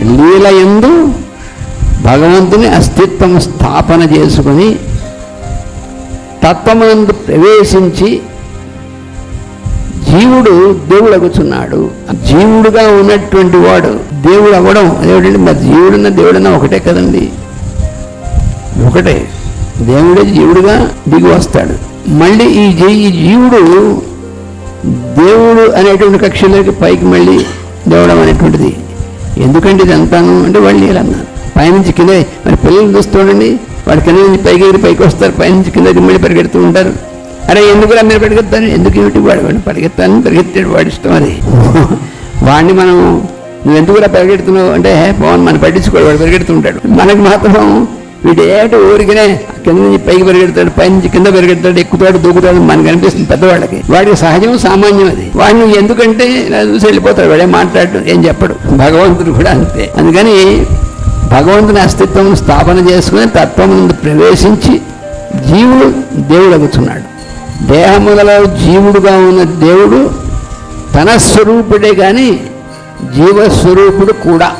లీల ఎందు భగవంతుని అస్తిత్వం స్థాపన చేసుకుని తత్వమందు ప్రవేశించి జీవుడు దేవుడు అగుచున్నాడు జీవుడుగా ఉన్నటువంటి వాడు దేవుడు అవ్వడం అదేమిటంటే మరి జీవుడున్న దేవుడన్నా ఒకటే కదండి. ఒకటే. దేవుడే జీవుడుగా దిగి వస్తాడు. మళ్ళీ ఈ ఈ జీవుడు దేవుడు అనేటువంటి కక్షలోకి పైకి మళ్ళీ దేవడం అనేటువంటిది. ఎందుకంటే ఇది అంతాను అంటే వాళ్ళు నీళ్ళన్నాను పైనుంచి కింద మరి పిల్లలు చూస్తుండండి వాడు కింద నుంచి పైకి ఎగిరి పైకి వస్తారు. పైనుంచి కింద మళ్ళీ పరిగెడుతూ ఉంటారు. అరే ఎందుకు రా మీరు పరిగెత్తాను ఎందుకు ఏమిటి వాడు వాడిని పరిగెత్తాను? పరిగెత్తాడు వాడి ఇష్టం అది. వాడిని మనం నువ్వు ఎందుకురా పరిగెడుతున్నావు? అంటే హే పవన్ మనం పట్టించుకోడు. వాడు పరిగెడుతుంటాడు మనకి మాత్రం వీడు ఏట ఊరికనే కింద నుంచి పైకి పరిగెడతాడు పై నుంచి కింద పరిగెడతాడు ఎక్కుతాడు దూకుతాడు మనకు అనిపిస్తుంది పెద్దవాళ్ళకి. వాడికి సహజం సామాన్యం అది. వాడిని ఎందుకంటే చూసి వెళ్ళిపోతాడు వాడే మాట్లాడు ఏం చెప్పడు. భగవంతుడు కూడా అంతే. అందుకని భగవంతుని అస్తిత్వం స్థాపన చేసుకుని తత్వం ప్రవేశించి జీవుడు దేవుడు అవుతున్నాడు దేహములలో జీవుడుగా ఉన్న దేవుడు తన స్వరూపుడే కానీ జీవస్వరూపుడు కూడా.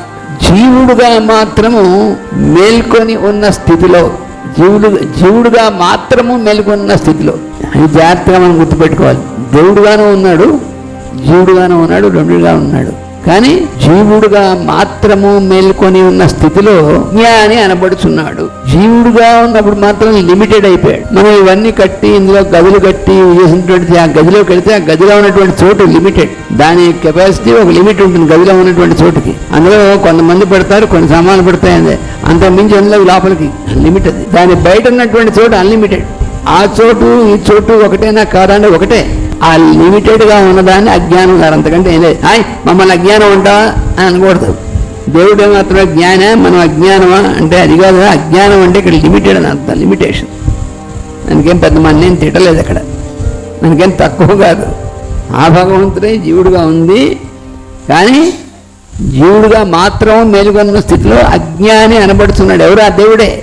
జీవుడుగా మాత్రము మేల్కొని ఉన్న స్థితిలో జీవుడు జీవుడుగా మాత్రము మేల్కొన్న స్థితిలో. అది జాగ్రత్తగా మనం గుర్తుపెట్టుకోవాలి. దేవుడుగాను ఉన్నాడు జీవుడుగాను ఉన్నాడు రెండుగా ఉన్నాడు. కానీ జీవుడుగా మాత్రము మేల్కొని ఉన్న స్థితిలో జ్ఞాని అనబడుచున్నాడు. జీవుడుగా ఉన్నప్పుడు మాత్రం లిమిటెడ్ అయిపోయాడు. మనం ఇవన్నీ కట్టి ఇందులో గదులు కట్టి చేసినటువంటి ఆ గదిలోకి వెళితే ఆ గదిలో ఉన్నటువంటి చోటు లిమిటెడ్. దాని కెపాసిటీ ఒక లిమిట్ ఉంటుంది గదిలో ఉన్నటువంటి చోటుకి. అందులో కొంతమంది పెడతారు కొన్ని సామాన్లు పెడతాయి అంత మించి అందులో లోపలికి లిమిట్ అది. దాని బయట ఉన్నటువంటి చోటు అన్లిమిటెడ్ ఆ చోటు ఈ చోటు ఒకటేనా కాదండి ఒకటే. ఆ లిమిటెడ్గా ఉన్నదాన్ని అజ్ఞానం గారు అంతకంటే ఏం లేదు. హాయ్ మమ్మల్ని అజ్ఞానం ఉంటావా అని అనకూడదు. దేవుడే మాత్రమే జ్ఞాన మనం అజ్ఞానమా అంటే అది కాదు. అజ్ఞానం అంటే ఇక్కడ లిమిటెడ్ అని అర్థం లిమిటేషన్ మనకేం పెద్ద మన నేను తిట్టలేదు అక్కడ. మనకేం తక్కువ కాదు. ఆ భగవంతుడే జీవుడుగా ఉంది. కానీ జీవుడుగా మాత్రం మేలుకొన్న స్థితిలో అజ్ఞాని అనబడుతున్నాడు. ఎవరు? ఆ దేవుడే.